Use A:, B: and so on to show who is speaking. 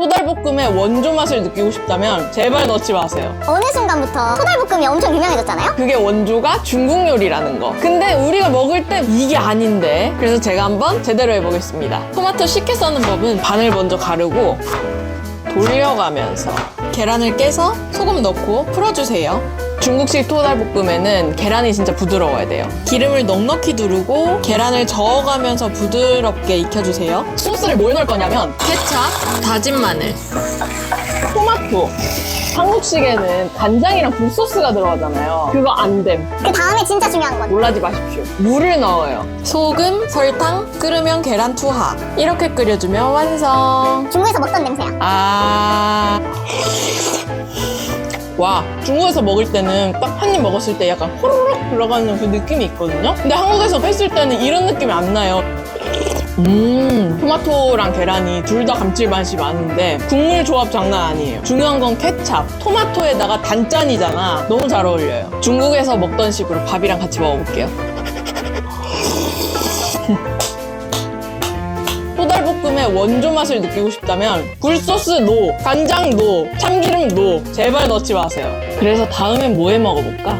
A: 토달볶음의 원조 맛을 느끼고 싶다면 제발 넣지 마세요.
B: 어느 순간부터 토달볶음이 엄청 유명해졌잖아요?
A: 그게 원조가 중국 요리라는 거. 근데 우리가 먹을 때 이게 아닌데. 그래서 제가 한번 제대로 해보겠습니다. 토마토 쉽게 써는 법은 반을 먼저 가르고 돌려가면서 계란을 깨서 소금 넣고 풀어주세요. 중국식 토달볶음에는 계란이 진짜 부드러워야 돼요. 기름을 넉넉히 두르고 계란을 저어가면서 부드럽게 익혀주세요. 소스를 뭘 넣을 거냐면 케찹, 다진 마늘, 토마토. 한국식에는 간장이랑 굴소스가 들어가잖아요. 그거 안 됨.
B: 그 다음에 진짜 중요한 건
A: 놀라지 마십시오. 물을 넣어요. 소금, 설탕, 끓으면 계란 투하. 이렇게 끓여주면 완성.
B: 중국에서 먹던 냄새야.
A: 아. 와, 중국에서 먹을 때는 딱 한 입 먹었을 때 약간 호로록 들어가는 그 느낌이 있거든요? 근데 한국에서 했을 때는 이런 느낌이 안 나요. 음, 토마토랑 계란이 둘 다 감칠맛이 많은데 국물 조합 장난 아니에요. 중요한 건 케찹. 토마토에다가 단짠이잖아. 너무 잘 어울려요. 중국에서 먹던 식으로 밥이랑 같이 먹어볼게요. 원조 맛을 느끼고 싶다면 굴소스 노, 간장 노, 참기름 노 제발 넣지 마세요. 그래서 다음엔 뭐 해 먹어볼까?